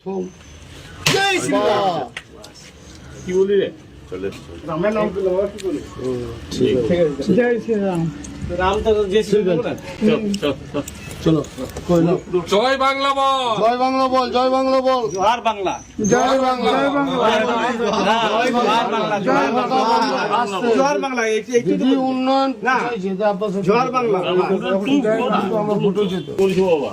প্রথম বাহ, কি বলি রে চলে রামের নাম কি বাবা কি বলি ঠিক আছে জয় শ্রীরাম রাম তো যে ছিল না চলো কই নাও। জয় বাংলা বল জয় বাংলা বল জয় বাংলা বল জোহার বাংলা জয় বাংলা জয় বাংলা জোহার বাংলা জোহার বাংলা দিদি উন্নয়ন। জোহার বাংলা আমার ফুটো যেত বাবা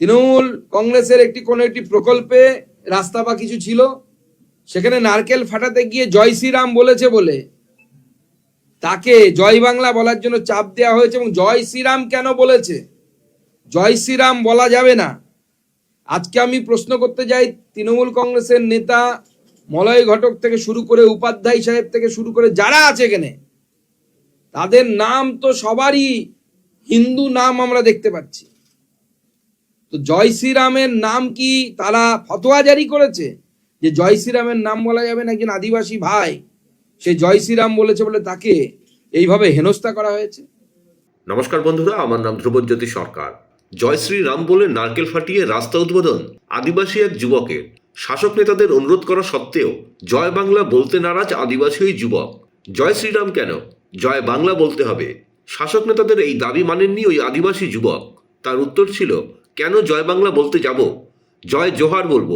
তৃণমূল কংগ্রেসের একটি কোনো একটি প্রকল্পে রাস্তা বা কিছু ছিল? সেখানে নারকেল ফাটাতে গিয়ে জয় শ্রীরাম বলেছে বলে। তাকে জয় বাংলা বলার জন্য চাপ দেওয়া হয়েছে এবং জয় শ্রীরাম কেন বলেছে? জয় শ্রীরাম বলা যাবে না। আজকে আমি প্রশ্ন করতে যাই তৃণমূল কংগ্রেসের নেতা মলয় ঘটক থেকে শুরু করে উপাধ্যায় সাহেব থেকে শুরু করে যারা আছে এখানে, তাদের নাম তো সবারই হিন্দু নাম আমরা দেখতে পাচ্ছি। তো জয় শ্রীরামের নাম কি তারা ফতোয়া জারি করেছে? যে জয় শ্রীরামের নাম বলা যাবে না আদিবাসী ভাই, সে জয় শ্রীরাম বলেছে বলে তাকে এইভাবে হেনস্থা করা হয়েছে? নমস্কার বন্ধুরা, আমার নাম ধ্রুবজ্যোতি সরকার। জয় শ্রী রাম বলে নারকেল ফাটিয়ে রাস্তা উদ্বোধন আদিবাসী এক যুবকের। শাসক নেতাদের অনুরোধ করা সত্ত্বেও জয় বাংলা বলতে নারাজ আদিবাসী যুবক। জয় শ্রীরাম কেন? জয় বাংলা বলতে হবে। শাসক নেতাদের এই দাবি মানেননি ওই আদিবাসী যুবক। তার উত্তর ছিল কেন জয় বাংলা বলতে যাব? জয় জোহার বলব।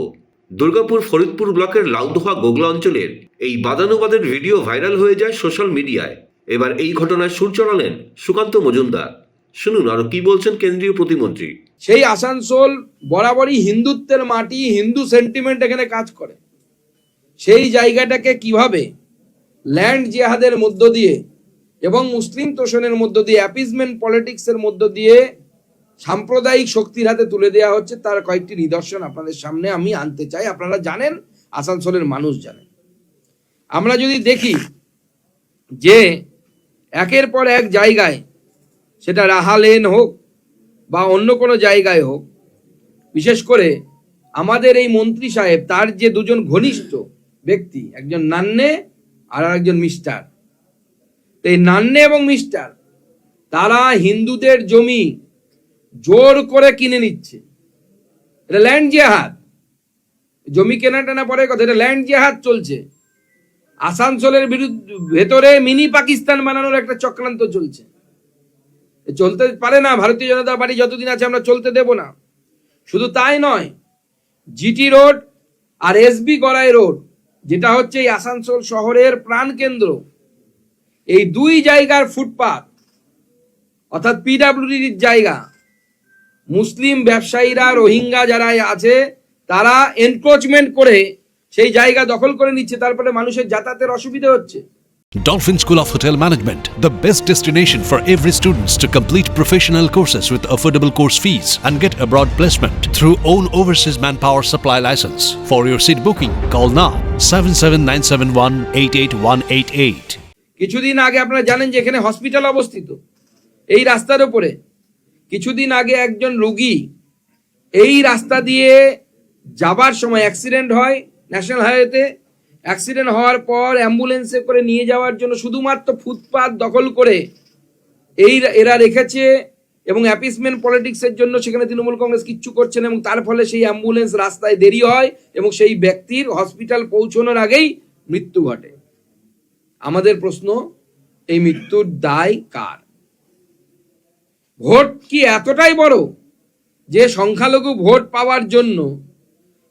দুর্গাপুর ফরিদপুর ব্লকের লাউদোহা গোগলা অঞ্চলের এই বাদানুবাদের ভিডিও ভাইরাল হয়ে যায় সোশ্যাল মিডিয়ায়। এবার এই ঘটনায় সুর চড়ালেন সুকান্ত মজুমদার। শুনুন, আরও কি বলছেন কেন্দ্রীয় প্রতিমন্ত্রী? সেই আসানসোল বরাবরই হিন্দুত্বের মাটি, হিন্দু সেন্টিমেন্ট এখানে কাজ করে। সেই জায়গাটাকে কীভাবে ল্যান্ড জেহাদের মধ্য দিয়ে এবং মুসলিম তোষণের মধ্য দিয়ে অ্যাপিজমেন্ট পলিটিক্সের মধ্য দিয়ে সাম্প্রদায়িক শক্তির হাতে তুলে দেওয়া হচ্ছে, তার কয়েকটি নিদর্শন আপনাদের সামনে আমি আনতে চাই। আপনারা জানেন, আসানসোলের মানুষ জানেন। আমরা যদি দেখি যে একের পর এক জায়গায় সেটা রাহা লেন হোক বা অন্য কোনো জায়গায় হোক, বিশেষ করে আমাদের এই মন্ত্রী সাহেব, তার যে দুজন ঘনিষ্ঠ ব্যক্তি, একজন নান্নে আর একজন মিস্টার। তো এই নান্নে এবং মিস্টার, তারা হিন্দুদের জমি জোর করে কিনে নিচ্ছে। এটা ল্যান্ড জেহাদ। জমি কেনা টেনা পরে কথা, এটা ল্যান্ড জেহাদ চলছে। আসানসোলের বিরুদ্ধে, ভেতরে মিনি পাকিস্তান বানানোর একটা চক্রান্ত চলছে। চলতে পারে না, ভারতীয় জনতা পার্টি যতদিন আছে আমরা চলতে দেব না। শুধু তাই নয় জিটি রোড আর এসবি গড়াই রোড যেটা হচ্ছে এই আসানসোল শহরের প্রাণকেন্দ্র এই দুই জায়গার ফুটপাথ অর্থাৎ পিডাব্লিউডির জায়গা মুসলিম ব্যবসায়ীরা রোহিঙ্গা যারা আছে তারা এনক্রোচমেন্ট করে সেই জায়গা দখল করে নিচ্ছে তারপরে মানুষের যাতায়াতের অসুবিধা হচ্ছে Dolphin School of Hotel Management, the best destination for every students to complete professional courses with affordable course fees and get abroad placement through own overseas manpower supply license. For your seat booking, call now 77971 কিছুদিন আগে আপনারা জানেন যে এখানে hospital অবস্থিত এই রাস্তার উপরে কিছুদিন আগে একজন রোগী এই রাস্তা দিয়ে যাবার সময় অ্যাক্সিডেন্ট হয় ন্যাশনাল হাইওয়েতে অ্যাক্সিডেন্ট হওয়ার পর অ্যাম্বুলেন্সে করে নিয়ে যাওয়ার জন্য শুধুমাত্র ফুটপাত দখল করে এই এরা রেখেছে এবং অ্যাপিসমেন্ট পলিটিক্সের জন্য সেখানে তৃণমূল কংগ্রেস কিচ্ছু করছেন এবং তার ফলে সেই অ্যাম্বুলেন্স রাস্তায় দেরি হয় এবং সেই ব্যক্তির হসপিটাল পৌঁছানোর আগেই মৃত্যু ঘটে। আমাদের প্রশ্ন, এই মৃত্যুর দায় কার? ভোট কি এতটাই বড়? যে সংখ্যালঘু ভোট পাওয়ার জন্য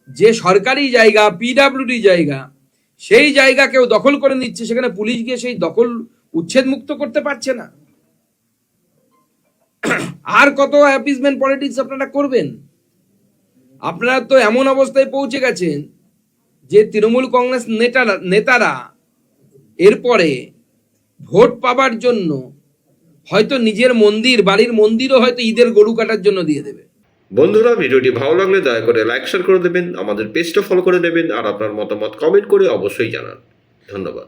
যে সরকারি জায়গা পিডাব্লিউডি জায়গা, সেই জায়গা কেউ দখল করে নিচ্ছে, সেখানে পুলিশ গিয়ে সেই দখল উচ্ছেদ মুক্ত করতে পারছে না। আর কত অ্যাপিসমেন্ট পলিটিক্স আপনারা করবেন? আপনারা তো এমন অবস্থায় পৌঁছে গেছেন যে তৃণমূল কংগ্রেস নেতারা নেতারা এরপরে ভোট পাবার জন্য হয়তো নিজের মন্দির, বাড়ির মন্দিরও হয়তো ঈদের গরু কাটার জন্য দিয়ে দেবে। বন্ধুরা, ভিডিওটি ভালো লাগলে দয়া করে লাইক শেয়ার করে দেবেন, আমাদের পেজটা ফলো করে দেবেন, আর আপনার মতামত কমেন্ট করে অবশ্যই জানান। ধন্যবাদ।